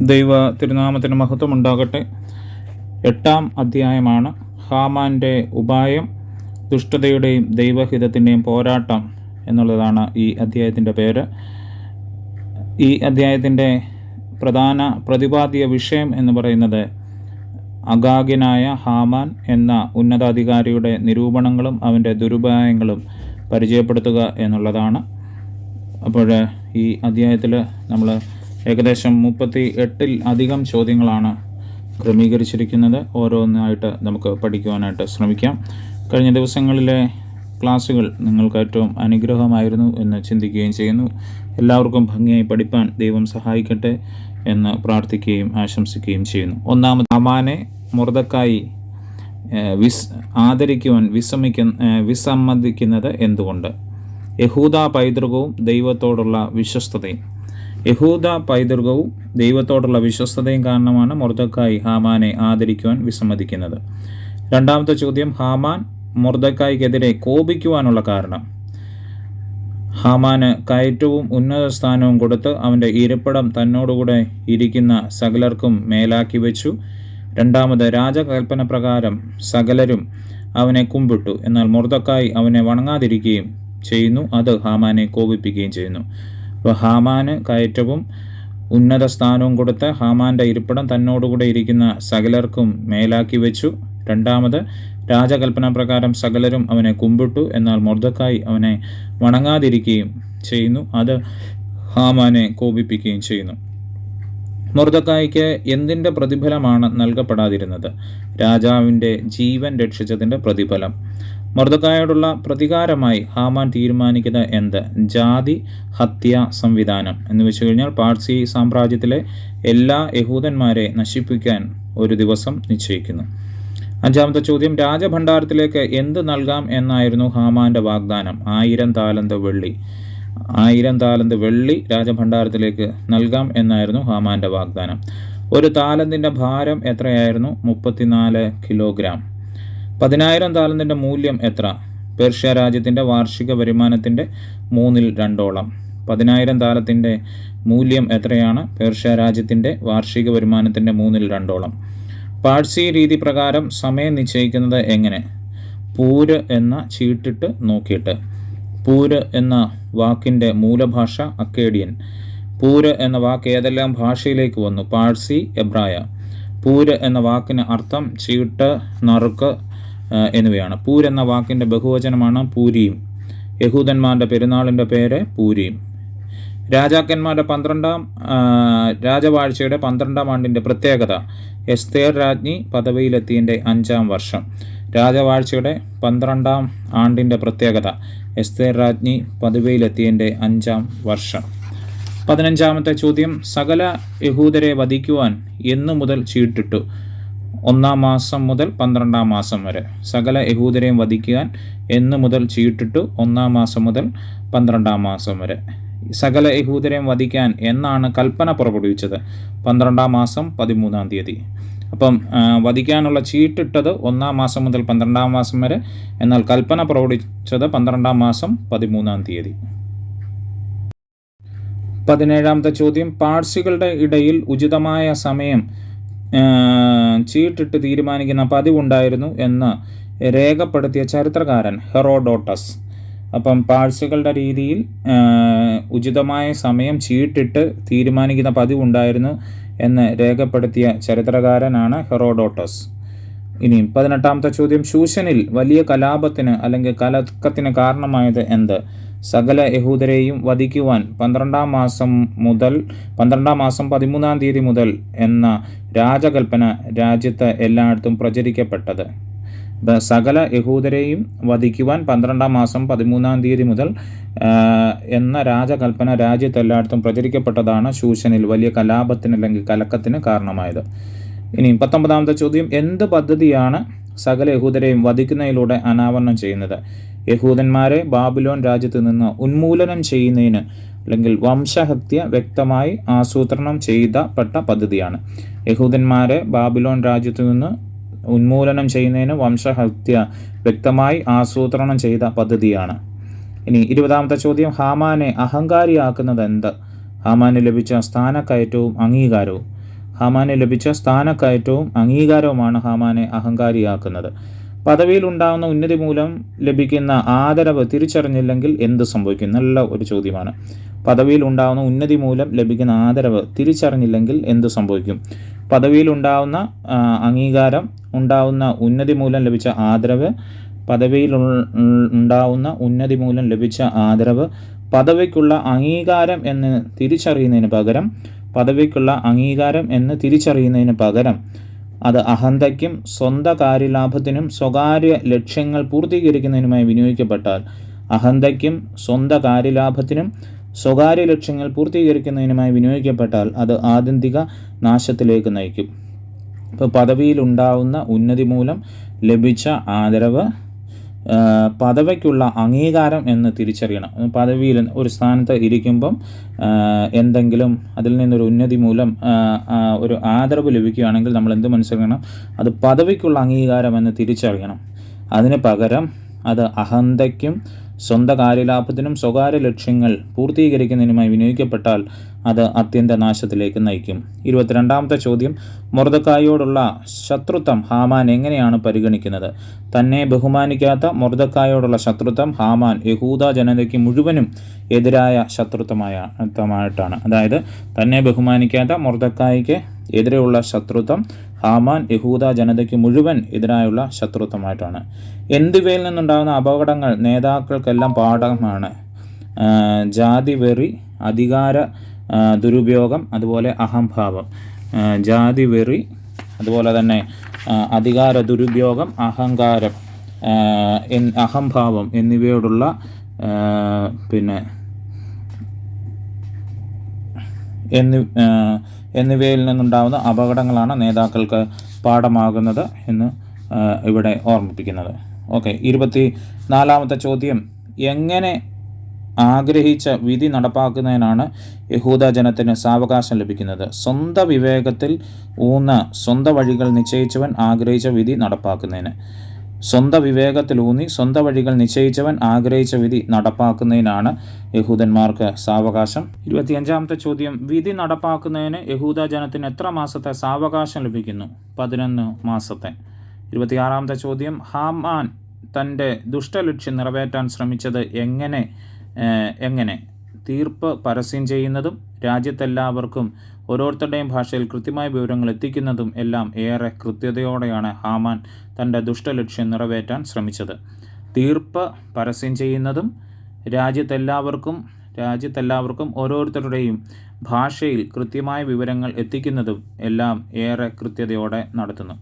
ദൈവ തിരുനാമത്തിന് മഹത്വം ഉണ്ടാകട്ടെ എട്ടാം അധ്യായമാണ് ഹാമാന്റെ ഉപായം ദുഷ്ടതയുടെയും ദൈവഹിതത്തിന്റെയും പോരാട്ടം എന്നുള്ളതാണ് ഈ അധ്യായത്തിന്റെ പേര്. ഈ അധ്യായത്തിന്റെ പ്രധാന പ്രതിപാദ്യ വിഷയം എന്ന് പറയുന്നത് അഗാഗ്യനായ ഹാമാൻ എന്ന ഉന്നതാധികാരിയുടെ നിരൂപണങ്ങളും അവന്റെ ദുരുപായങ്ങളും പരിചയപ്പെടുത്തുക എന്നുള്ളതാണ്. അപ്പോൾ ഈ അധ്യായത്തിൽ നമ്മൾ ഏകദേശം മുപ്പത്തി എട്ടിൽ അധികം ചോദ്യങ്ങളാണ് ക്രമീകരിച്ചിരിക്കുന്നത്. ഓരോന്നായിട്ട് നമുക്ക് പഠിക്കുവാനായിട്ട് ശ്രമിക്കാം. കഴിഞ്ഞ ദിവസങ്ങളിലെ ക്ലാസ്സുകൾ നിങ്ങൾക്ക് ഏറ്റവും അനുഗ്രഹമായിരുന്നു എന്ന് ചിന്തിക്കുകയും ചെയ്യുന്നു. എല്ലാവർക്കും ഭംഗിയായി പഠിപ്പാൻ ദൈവം സഹായിക്കട്ടെ എന്ന് പ്രാർത്ഥിക്കുകയും ആശംസിക്കുകയും ചെയ്യുന്നു. ഒന്നാമത് അമാനെ മുറതക്കായി വിസ് ആദരിക്കുവാൻ വിസമ്മിക്കുന്ന ഏഹ്, വിസമ്മതിക്കുന്നത് എന്തുകൊണ്ട്? യഹൂദ പൈതൃകവും ദൈവത്തോടുള്ള വിശ്വസ്തതയും. യഹൂദ പൈതൃകവും ദൈവത്തോടുള്ള വിശ്വസ്തതയും കാരണമാണ് മൊർദക്കായി ഹാമാനെ ആദരിക്കുവാൻ വിസമ്മതിക്കുന്നത്. രണ്ടാമത്തെ ചോദ്യം ഹാമാൻ മുർദക്കായിക്കെതിരെ കോപിക്കുവാനുള്ള കാരണം. ഹാമാന് കയറ്റവും ഉന്നത സ്ഥാനവും കൊടുത്ത് അവന്റെ ഇരിപ്പിടം തന്നോടുകൂടെ ഇരിക്കുന്ന സകലർക്കും മേലാക്കി വെച്ചു. രണ്ടാമത് രാജകൽപ്പന പ്രകാരം സകലരും അവനെ കുമ്പിട്ടു. എന്നാൽ മുർദക്കായി അവനെ വണങ്ങാതിരിക്കുകയും ചെയ്യുന്നു. അത് ഹാമാനെ കോപിപ്പിക്കുകയും ചെയ്യുന്നു. അപ്പോൾ ഹാമാന് കയറ്റവും ഉന്നത സ്ഥാനവും കൊടുത്ത് ഹാമാന്റെ ഇരിപ്പിടം തന്നോടുകൂടെ ഇരിക്കുന്ന സകലർക്കും മേലാക്കി വെച്ചു. രണ്ടാമത് രാജകൽപ്പന പ്രകാരം സകലരും അവനെ കുമ്പിട്ടു. എന്നാൽ മൊർദക്കായി അവനെ വണങ്ങാതിരിക്കുകയും ചെയ്യുന്നു. അത് ഹാമാനെ കോപിപ്പിക്കുകയും ചെയ്യുന്നു. മൊർദക്കായ്ക്ക് എന്തിന്റെ പ്രതിഫലമാണ് നൽകപ്പെടാതിരുന്നത്? രാജാവിന്റെ ജീവൻ രക്ഷിച്ചതിന്റെ പ്രതിഫലം. മൊർദക്കായോടുള്ള പ്രതികാരമായി ഹാമാൻ തീരുമാനിക്കുന്നത് എന്ത്? ജാതി ഹത്യ സംവിധാനം. എന്ന് വെച്ച് കഴിഞ്ഞാൽ പാർസി സാമ്രാജ്യത്തിലെ എല്ലാ യഹൂദന്മാരെ നശിപ്പിക്കാൻ ഒരു ദിവസം നിശ്ചയിക്കുന്നു. അഞ്ചാമത്തെ ചോദ്യം രാജഭണ്ഡാരത്തിലേക്ക് എന്ത് നൽകാം എന്നായിരുന്നു ഹാമാന്റെ വാഗ്ദാനം. ആയിരം താലന്ത് വെള്ളി. ആയിരം താലന്ത് വെള്ളി രാജഭണ്ഡാരത്തിലേക്ക് നൽകാം എന്നായിരുന്നു ഹാമാന്റെ വാഗ്ദാനം. ഒരു താലന്തിന്റെ ഭാരം എത്രയായിരുന്നു? മുപ്പത്തിനാല് കിലോഗ്രാം. പതിനായിരം താലന്തിന്റെ മൂല്യം എത്ര? പേർഷ്യ രാജ്യത്തിന്റെ വാർഷിക വരുമാനത്തിന്റെ മൂന്നിൽ രണ്ടോളം. പതിനായിരം താലത്തിന്റെ മൂല്യം എത്രയാണ്? പേർഷ്യ രാജ്യത്തിന്റെ വാർഷിക വരുമാനത്തിന്റെ മൂന്നിൽ രണ്ടോളം. പാഴ്സി രീതി പ്രകാരം സമയം നിശ്ചയിക്കുന്നത് എങ്ങനെ? പൂര് എന്ന ചീട്ടിട്ട് നോക്കിയിട്ട്. പൂര് എന്ന വാക്കിന്റെ മൂലഭാഷ അക്കേഡിയൻ. പൂര് എന്ന വാക്ക് ഏതെല്ലാം ഭാഷയിലേക്ക് വന്നു? പാഴ്സി എബ്രായ. പൂര് എന്ന വാക്കിന് അർത്ഥം ചീട്ട് നറുക്ക് എന്നിവയാണ്. പൂർ എന്ന വാക്കിന്റെ ബഹുവചനമാണ് പൂരിയും. യഹൂദന്മാരുടെ പെരുന്നാളിന്റെ പേര് പൂരിയും. രാജാക്കന്മാരുടെ പന്ത്രണ്ടാം രാജവാഴ്ചയുടെ പന്ത്രണ്ടാം ആണ്ടിന്റെ പ്രത്യേകത. എസ്തേർ രാജ്ഞി പദവിയിലെത്തിയതിന്റെ അഞ്ചാം വർഷം. രാജവാഴ്ചയുടെ പന്ത്രണ്ടാം ആണ്ടിന്റെ പ്രത്യേകത. എസ്തേർ രാജ്ഞി പദവിയിലെത്തിയതിന്റെ അഞ്ചാം വർഷം. പതിനഞ്ചാമത്തെ ചോദ്യം. സകല യഹൂദരെ വധിക്കുവാൻ എന്നു മുതൽ ചീട്ടിട്ടു. ഒന്നാം മാസം മുതൽ പന്ത്രണ്ടാം മാസം വരെ. സകല യഹൂദരെയും വധിക്കുവാൻ എന്നു മുതൽ ചീട്ടിട്ടു ഒന്നാം മാസം മുതൽ പന്ത്രണ്ടാം മാസം വരെ. സകല യഹൂദരെയും വധിക്കാൻ എന്നാണ് കൽപ്പന പുറപ്പെടുവിച്ചത്. പന്ത്രണ്ടാം മാസം പതിമൂന്നാം തീയതി. അപ്പം വധിക്കാനുള്ള ചീട്ടിട്ടത് ഒന്നാം മാസം മുതൽ പന്ത്രണ്ടാം മാസം വരെ എന്നാൽ കൽപ്പന പുറപ്പെടുവിച്ചത് പന്ത്രണ്ടാം മാസം പതിമൂന്നാം തീയതി. പതിനേഴാമത്തെ ചോദ്യം പാഴ്സികളുടെ ഇടയിൽ ഉചിതമായ സമയം ചീട്ടിട്ട് തീരുമാനിക്കുന്ന പതിവുണ്ടായിരുന്നു എന്ന് രേഖപ്പെടുത്തിയ ചരിത്രകാരൻ ഹെറോഡോട്ടസ്. അപ്പം പാഴ്സികളുടെ രീതിയിൽ ഉചിതമായ സമയം ചീട്ടിട്ട് തീരുമാനിക്കുന്ന പതിവുണ്ടായിരുന്നു എന്ന് രേഖപ്പെടുത്തിയ ചരിത്രകാരനാണ് ഹെറോഡോട്ടസ്. ഇനിയും പതിനെട്ടാമത്തെ ചോദ്യം ശൂശനിൽ വലിയ കലാപത്തിന് അല്ലെങ്കിൽ കലക്കത്തിന് കാരണമായത് എന്ത്? സകല യഹൂദരെയും വധിക്കുവാൻ പന്ത്രണ്ടാം മാസം മുതൽ പന്ത്രണ്ടാം മാസം പതിമൂന്നാം തീയതി മുതൽ എന്ന രാജകൽപ്പന രാജ്യത്ത് എല്ലായിടത്തും പ്രചരിക്കപ്പെട്ടത്. സകല യഹൂദരെയും വധിക്കുവാൻ പന്ത്രണ്ടാം മാസം പതിമൂന്നാം തീയതി മുതൽ എന്ന രാജകൽപ്പന രാജ്യത്ത് എല്ലായിടത്തും പ്രചരിക്കപ്പെട്ടതാണ് ശൂഷനിൽ വലിയ കലാപത്തിന് അല്ലെങ്കിൽ കലക്കത്തിന് കാരണമായത്. ഇനി പത്തൊമ്പതാമത്തെ ചോദ്യം എന്ത് പദ്ധതിയാണ് സകല യഹൂദരെയും വധിക്കുന്നതിലൂടെ അനാവരണം ചെയ്യുന്നത്. യഹൂദന്മാരെ ബാബിലോൺ രാജ്യത്ത് നിന്ന് ഉന്മൂലനം ചെയ്യുന്നതിന് അല്ലെങ്കിൽ വംശഹത്യ വ്യക്തമായി ആസൂത്രണം ചെയ്തപ്പെട്ട പദ്ധതിയാണ്. യഹൂദന്മാരെ ബാബിലോൺ രാജ്യത്തു നിന്ന് ഉന്മൂലനം ചെയ്യുന്നതിന് വംശഹത്യ വ്യക്തമായി ആസൂത്രണം ചെയ്ത പദ്ധതിയാണ്. ഇനി ഇരുപതാമത്തെ ചോദ്യം ഹാമാനെ അഹങ്കാരിയാക്കുന്നത് എന്ത്? ഹാമാന് ലഭിച്ച സ്ഥാനക്കയറ്റവും അംഗീകാരവും. ഹാമാന് ലഭിച്ച സ്ഥാനക്കയറ്റവും അംഗീകാരവുമാണ് ഹാമാനെ അഹങ്കാരിയാക്കുന്നത്. പദവിയിൽ ഉണ്ടാകുന്ന ഉന്നതി മൂലം ലഭിക്കുന്ന ആദരവ് തിരിച്ചറിഞ്ഞില്ലെങ്കിൽ എന്ത് സംഭവിക്കും? നല്ല ഒരു ചോദ്യമാണ്. പദവിയിൽ ഉണ്ടാകുന്ന ഉന്നതി മൂലം ലഭിക്കുന്ന ആദരവ് തിരിച്ചറിഞ്ഞില്ലെങ്കിൽ എന്ത് സംഭവിക്കും? പദവിയിൽ ഉണ്ടാവുന്ന അംഗീകാരം ഉണ്ടാവുന്ന ഉന്നതി മൂലം ലഭിച്ച ആദരവ് പദവിയിൽ ഉണ്ടാവുന്ന ഉന്നതി മൂലം ലഭിച്ച ആദരവ് പദവിക്കുള്ള അംഗീകാരം എന്ന് തിരിച്ചറിയുന്നതിന് പകരം പദവിക്കുള്ള അംഗീകാരം എന്ന് തിരിച്ചറിയുന്നതിന് പകരം അത് അഹന്തയ്ക്കും സ്വന്ത കാര്യലാഭത്തിനും സ്വകാര്യ ലക്ഷ്യങ്ങൾ പൂർത്തീകരിക്കുന്നതിനുമായി വിനിയോഗിക്കപ്പെട്ടാൽ അഹന്തയ്ക്കും സ്വന്ത കാര്യലാഭത്തിനും സ്വകാര്യ ലക്ഷ്യങ്ങൾ പൂർത്തീകരിക്കുന്നതിനുമായി വിനിയോഗിക്കപ്പെട്ടാൽ അത് ആത്യന്തിക നാശത്തിലേക്ക് നയിക്കും. ഇപ്പോൾ പദവിയിലുണ്ടാവുന്ന ഉന്നതി മൂലം ലഭിച്ച ആദരവ് പദവിക്കുള്ള അംഗീകാരം എന്ന് തിരിച്ചറിയണം. പദവിയിൽ ഒരു സ്ഥാനത്ത് ഇരിക്കുമ്പം എന്തെങ്കിലും അതിൽ നിന്നൊരു ഉന്നതി മൂലം ഒരു ആദരവ് ലഭിക്കുകയാണെങ്കിൽ നമ്മൾ എന്ത് മനസ്സിലാക്കണം? അത് പദവിക്കുള്ള അംഗീകാരം എന്ന് തിരിച്ചറിയണം. അതിന് പകരം അത് അഹന്തയ്ക്കും സ്വന്തം കാര്യലാഭത്തിനും സ്വകാര്യ ലക്ഷ്യങ്ങൾ പൂർത്തീകരിക്കുന്നതിനുമായി വിനിയോഗിക്കപ്പെട്ടാൽ അത് അത്യന്ത നാശത്തിലേക്ക് നയിക്കും. ഇരുപത്തിരണ്ടാമത്തെ ചോദ്യം മൊർദക്കായോടുള്ള ശത്രുത്വം ഹാമാൻ എങ്ങനെയാണ് പരിഗണിക്കുന്നത്? തന്നെ ബഹുമാനിക്കാത്ത മൊർദക്കായോടുള്ള ശത്രുത്വം ഹാമാൻ യഹൂദ ജനതയ്ക്ക് മുഴുവനും എതിരായ ശത്രുത്വമായ ത്വമായിട്ടാണ് അതായത് തന്നെ ബഹുമാനിക്കാത്ത മൊർദക്കായ്ക്ക് എതിരെയുള്ള ശത്രുത്വം ഹാമാൻ യഹൂദ ജനതയ്ക്ക് മുഴുവൻ എതിരായുള്ള ശത്രുത്വമായിട്ടാണ്. എന്തുവയിൽ നിന്നുണ്ടാകുന്ന അപകടങ്ങൾ നേതാക്കൾക്കെല്ലാം പാഠമാണ്. ജാതി വെറി അധികാര ദുരുപയോഗം അതുപോലെ അഹംഭാവം. ജാതി വെറി അതുപോലെ തന്നെ അധികാര ദുരുപയോഗം അഹങ്കാരം അഹംഭാവം എന്നിവയോടുള്ള പിന്നെ എന്നി എന്നിവയിൽ നിന്നുണ്ടാകുന്ന അപകടങ്ങളാണ് നേതാക്കൾക്ക് പാഠമാകുന്നത് എന്ന് ഇവിടെ ഓർമ്മിപ്പിക്കുന്നത്. ഓക്കെ ഇരുപത്തി നാലാമത്തെ ചോദ്യം. എങ്ങനെ ആഗ്രഹിച്ച വിധി നടപ്പാക്കുന്നതിനാണ് യഹൂദ ജനത്തിന് സാവകാശം ലഭിക്കുന്നത്. സ്വന്തം വിവേകത്തിൽ ഊന്ന സ്വന്തം വഴികൾ നിശ്ചയിച്ചവൻ ആഗ്രഹിച്ച വിധി നടപ്പാക്കുന്നതിന്. സ്വന്തം വിവേകത്തിലൂന്നി സ്വന്തം വഴികൾ നിശ്ചയിച്ചവൻ ആഗ്രഹിച്ച വിധി നടപ്പാക്കുന്നതിനാണ് യഹൂദന്മാർക്ക് സാവകാശം. ഇരുപത്തിയഞ്ചാമത്തെ ചോദ്യം വിധി നടപ്പാക്കുന്നതിന് യഹൂദ ജനത്തിന് എത്ര മാസത്തെ സാവകാശം ലഭിക്കുന്നു? പതിനൊന്ന് മാസത്തെ. ഇരുപത്തിയാറാമത്തെ ചോദ്യം ഹാമാൻ തന്റെ ദുഷ്ടലക്ഷ്യം നിറവേറ്റാൻ ശ്രമിച്ചത് എങ്ങനെ? എങ്ങനെ? തീർപ്പ് പരസ്യം ചെയ്യുന്നതും രാജ്യത്തെല്ലാവർക്കും ഓരോരുത്തരുടെയും ഭാഷയിൽ കൃത്യമായ വിവരങ്ങൾ എത്തിക്കുന്നതും എല്ലാം ഏറെ കൃത്യതയോടെയാണ് ഹാമാൻ തന്റെ ദുഷ്ടലക്ഷ്യം നിറവേറ്റാൻ ശ്രമിച്ചത്. തീർപ്പ് പരസ്യം ചെയ്യുന്നതും രാജ്യത്തെല്ലാവർക്കും രാജ്യത്തെല്ലാവർക്കും ഓരോരുത്തരുടെയും ഭാഷയിൽ കൃത്യമായ വിവരങ്ങൾ എത്തിക്കുന്നതും എല്ലാം ഏറെ കൃത്യതയോടെ നടത്തുന്നു.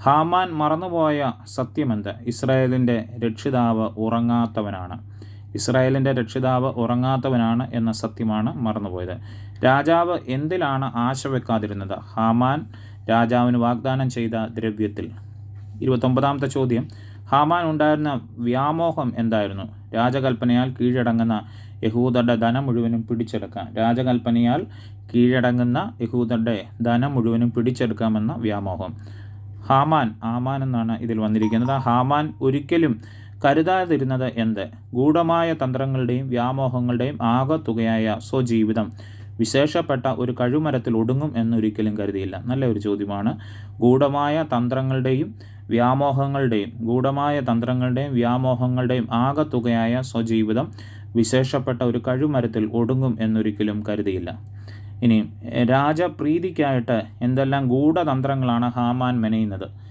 ഹാമാൻ മറന്നുപോയ സത്യമെന്ത് ഇസ്രായേലിന്റെ രക്ഷിതാവ് ഉറങ്ങാത്തവനാണ്. ഇസ്രായേലിന്റെ രക്ഷിതാവ് ഉറങ്ങാത്തവനാണ് എന്ന സത്യമാണ് മറന്നുപോയത്. രാജാവ് എന്തിലാണ് ആശ വെക്കാതിരുന്നത്? ഹാമാൻ രാജാവിന് വാഗ്ദാനം ചെയ്ത ദ്രവ്യത്തിൽ. ഇരുപത്തൊമ്പതാമത്തെ ചോദ്യം. ഹാമാൻ ഉണ്ടായിരുന്ന വ്യാമോഹം എന്തായിരുന്നു? രാജകൽപ്പനയാൽ കീഴടങ്ങുന്ന യഹൂദരുടെ ധനം മുഴുവനും പിടിച്ചെടുക്കാം രാജകൽപ്പനയാൽ കീഴടങ്ങുന്ന യഹൂദരുടെ ധനം മുഴുവനും പിടിച്ചെടുക്കാമെന്ന വ്യാമോഹം. ഹാമാൻ ആമാൻ എന്നാണ് ഇതിൽ വന്നിരിക്കുന്നത്. ഹാമാൻ ഒരിക്കലും കരുതാതിരുന്നത് എന്ത്? ഗൂഢമായ തന്ത്രങ്ങളുടെയും വ്യാമോഹങ്ങളുടെയും ആകത്തുകയായ സ്വജീവിതം. വിശേഷപ്പെട്ട ഒരു കഴുമരത്തിൽ ഒടുങ്ങും എന്നൊരിക്കലും കരുതിയില്ല. നല്ല ഒരു ചോദ്യമാണ്. ഗൂഢമായ തന്ത്രങ്ങളുടെയും വ്യാമോഹങ്ങളുടെയും ഗൂഢമായ തന്ത്രങ്ങളുടെയും വ്യാമോഹങ്ങളുടെയും ആകത്തുകയായ സ്വജീവിതം വിശേഷപ്പെട്ട ഒരു കഴുമരത്തിൽ ഒടുങ്ങും എന്നൊരിക്കലും കരുതിയില്ല. ഇനി രാജപ്രീതിക്കായിട്ട് എന്തെല്ലാം ഗൂഢതന്ത്രങ്ങളാണ് ഹാമാൻ മെനയുന്നത്?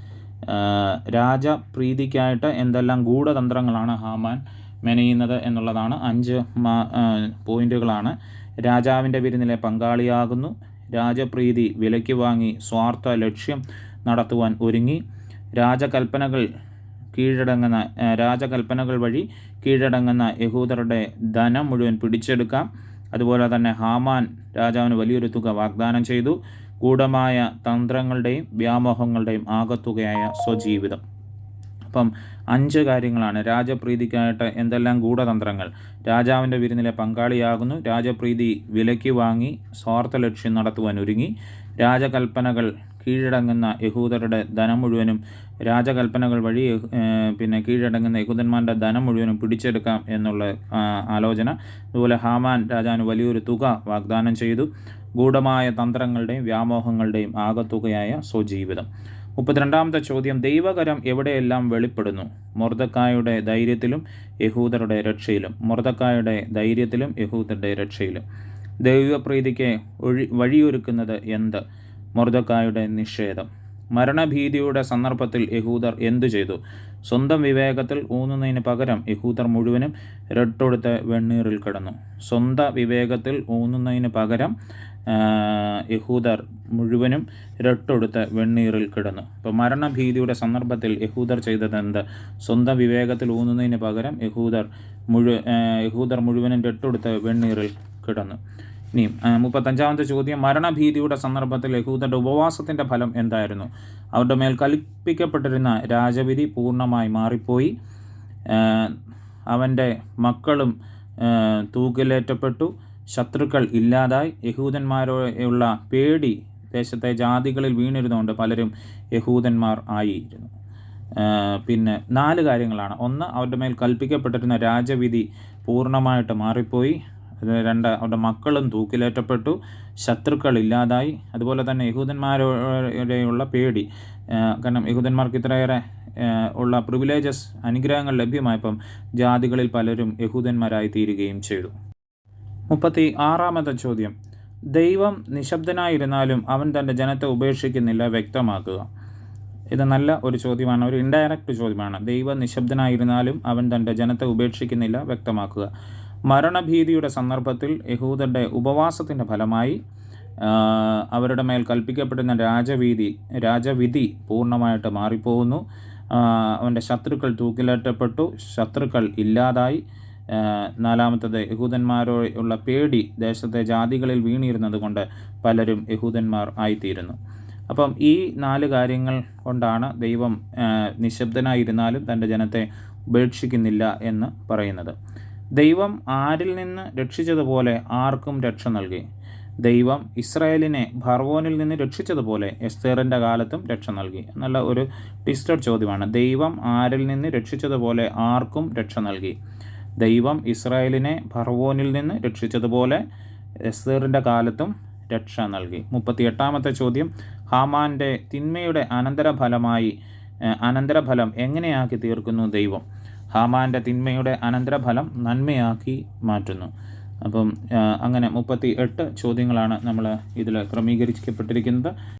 രാജപ്രീതിക്കായിട്ട് എന്തെല്ലാം ഗൂഢതന്ത്രങ്ങളാണ് ഹാമാൻ മെനയുന്നത് എന്നുള്ളതാണ് അഞ്ച് പോയിന്റുകളാണ്. രാജാവിന്റെ വിരുന്നിലെ പങ്കാളിയാകുന്നു. രാജപ്രീതി വിലയ്ക്ക് വാങ്ങി സ്വാർത്ഥ ലക്ഷ്യം നടത്തുവാൻ ഒരുങ്ങി. രാജകൽപ്പനകൾ കീഴടങ്ങുന്ന രാജകൽപ്പനകൾ വഴി കീഴടങ്ങുന്ന യഹൂദരുടെ ധനം മുഴുവൻ പിടിച്ചെടുക്കാം. അതുപോലെ തന്നെ ഹാമാൻ രാജാവിന് വലിയൊരു തുക വാഗ്ദാനം ചെയ്തു. ഗൂഢമായ തന്ത്രങ്ങളുടെയും വ്യാമോഹങ്ങളുടെയും ആകത്തുകയായ സ്വജീവിതം. അപ്പം അഞ്ച് കാര്യങ്ങളാണ്. രാജപ്രീതിക്കായിട്ട് എന്തെല്ലാം ഗൂഢതന്ത്രങ്ങൾ? രാജാവിന്റെ വിരുന്നിലെ പങ്കാളിയാകുന്നു. രാജപ്രീതി വിലയ്ക്ക് വാങ്ങി സ്വാർത്ഥ ലക്ഷ്യം നടത്തുവാൻ ഒരുങ്ങി. രാജകൽപ്പനകൾ കീഴടങ്ങുന്ന യഹൂദരുടെ ധനം മുഴുവനും രാജകൽപ്പനകൾ വഴി പിന്നെ കീഴടങ്ങുന്ന യഹൂദന്മാരുടെ ധനം മുഴുവനും പിടിച്ചെടുക്കാം എന്നുള്ള ആലോചന. അതുപോലെ ഹാമാൻ രാജാവിന് വലിയൊരു തുക വാഗ്ദാനം ചെയ്തു. ഗൂഢമായ തന്ത്രങ്ങളുടെയും വ്യാമോഹങ്ങളുടെയും ആകത്തുകയായ സ്വജീവിതം. മുപ്പത്തിരണ്ടാമത്തെ ചോദ്യം ദൈവകരം എവിടെയെല്ലാം വെളിപ്പെടുന്നു? മൊർദക്കായുടെ ധൈര്യത്തിലും യഹൂദരുടെ രക്ഷയിലും. മൊർദക്കായുടെ ധൈര്യത്തിലും യഹൂദരുടെ രക്ഷയിലും. ദൈവപ്രീതിക്ക് ഒഴി വഴിയൊരുക്കുന്നത് എന്ത്? മൊർദക്കായുടെ നിഷേധം. മരണഭീതിയുടെ സന്ദർഭത്തിൽ യഹൂദർ എന്തു ചെയ്തു? സ്വന്തം വിവേകത്തിൽ ഊന്നുന്നതിന് പകരം യഹൂദർ മുഴുവനും രട്ടൊടുത്ത് വെണ്ണീറിൽ കിടന്നു. സ്വന്ത വിവേകത്തിൽ ഊന്നുന്നതിന് പകരം യഹൂദർ മുഴുവനും രട്ടൊടുത്ത് വെണ്ണീറിൽ കിടന്നു. അപ്പോൾ മരണഭീതിയുടെ സന്ദർഭത്തിൽ യഹൂദർ ചെയ്തത് എന്ത്? സ്വന്തം വിവേകത്തിൽ ഊന്നുന്നതിന് പകരം യഹൂദർ മുഴു യഹൂദർ മുഴുവനും രട്ടൊടുത്ത് വെണ്ണീറിൽ കിടന്നു. ഇനി മുപ്പത്തഞ്ചാമത്തെ ചോദ്യം മരണഭീതിയുടെ സന്ദർഭത്തിൽ യഹൂദന്റെ ഉപവാസത്തിന്റെ ഫലം എന്തായിരുന്നു? അവരുടെ മേൽ കൽപ്പിക്കപ്പെട്ടിരുന്ന രാജവിധി പൂർണമായി മാറിപ്പോയി. അവന്റെ മക്കളും തൂക്കിലേറ്റപ്പെട്ടു. ശത്രുക്കൾ ഇല്ലാതായി. യഹൂദന്മാരോയുള്ള പേടി ദേശത്തെ ജാതികളിൽ വീണിരുന്നുകൊണ്ട് പലരും യഹൂദന്മാർ ആയിരുന്നു. പിന്നെ നാല് കാര്യങ്ങളാണ്. ഒന്ന് അവരുടെ മേൽ കൽപ്പിക്കപ്പെട്ടിരുന്ന രാജവിധി പൂർണമായിട്ട് മാറിപ്പോയി. രണ്ട് അവരുടെ മക്കളും തൂക്കിലേറ്റപ്പെട്ടു. ശത്രുക്കൾ ഇല്ലാതായി അതുപോലെ തന്നെ യഹൂദന്മാരോടെയുള്ള പേടി. കാരണം യഹൂദന്മാർക്ക് ഇത്രയേറെ ഉള്ള പ്രിവിലേജസ് അനുഗ്രഹങ്ങൾ ലഭ്യമായപ്പം ജാതികളിൽ പലരും യഹൂദന്മാരായി തീരുകയും ചെയ്തു. മുപ്പത്തി ആറാമത്തെ ചോദ്യം. ദൈവം നിശബ്ദനായിരുന്നാലും അവൻ തന്റെ ജനത്തെ ഉപേക്ഷിക്കുന്നില്ല വ്യക്തമാക്കുക. ഇത് നല്ല ഒരു ചോദ്യമാണ് ഒരു ഇൻഡയറക്റ്റ് ചോദ്യമാണ്. ദൈവം നിശബ്ദനായിരുന്നാലും അവൻ തന്റെ ജനത്തെ ഉപേക്ഷിക്കുന്നില്ല വ്യക്തമാക്കുക. മരണഭീതിയുടെ സന്ദർഭത്തിൽ യഹൂദരുടെ ഉപവാസത്തിന്റെ ഫലമായി അവരുടെ മേൽ കൽപ്പിക്കപ്പെടുന്ന രാജവീതി രാജവിധി പൂർണമായിട്ട് മാറിപ്പോകുന്നു. അവന്റെ ശത്രുക്കൾ തൂക്കിലേറ്റപ്പെട്ടു ശത്രുക്കൾ ഇല്ലാതായി. നാലാമത്തത് യഹൂദന്മാരോടുള്ള പേടി ദേശത്തെ ജാതികളിൽ വീണിരുന്നത് കൊണ്ട് പലരും യഹൂദന്മാർ ആയിത്തീരുന്നു. അപ്പം ഈ നാല് കാര്യങ്ങൾ കൊണ്ടാണ് ദൈവം നിശബ്ദനായിരുന്നാലും തന്റെ ജനത്തെ ഉപേക്ഷിക്കുന്നില്ല എന്ന് പറയുന്നത്. ദൈവം ആരിൽ നിന്ന് രക്ഷിച്ചതുപോലെ ആർക്കും രക്ഷ നൽകി. ദൈവം ഇസ്രായേലിനെ ഭർവോനിൽ നിന്ന് രക്ഷിച്ചതുപോലെ എസ്തേറിന്റെ കാലത്തും രക്ഷ നൽകി. എന്നുള്ള ഒരു ട്വിസ്റ്റഡ് ചോദ്യമാണ്. ദൈവം ആരിൽ നിന്ന് രക്ഷിച്ചതുപോലെ ആർക്കും രക്ഷ നൽകി. ദൈവം ഇസ്രായേലിനെ ഭർവോനിൽ നിന്ന് രക്ഷിച്ചതുപോലെ എസ്തേറിന്റെ കാലത്തും രക്ഷ നൽകി. മുപ്പത്തി എട്ടാമത്തെ ചോദ്യം. ഹാമാന്റെ തിന്മയുടെ അനന്തരഫലമായി അനന്തരഫലം എങ്ങനെയാക്കി തീർക്കുന്നു ദൈവം? ഹാമാന്റെ തിന്മയുടെ അനന്തരഫലം നന്മയാക്കി മാറ്റുന്നു. അപ്പം അങ്ങനെ മുപ്പത്തി എട്ട് ചോദ്യങ്ങളാണ് നമ്മൾ ഇതിൽ ക്രമീകരിക്കപ്പെട്ടിരിക്കുന്നത്.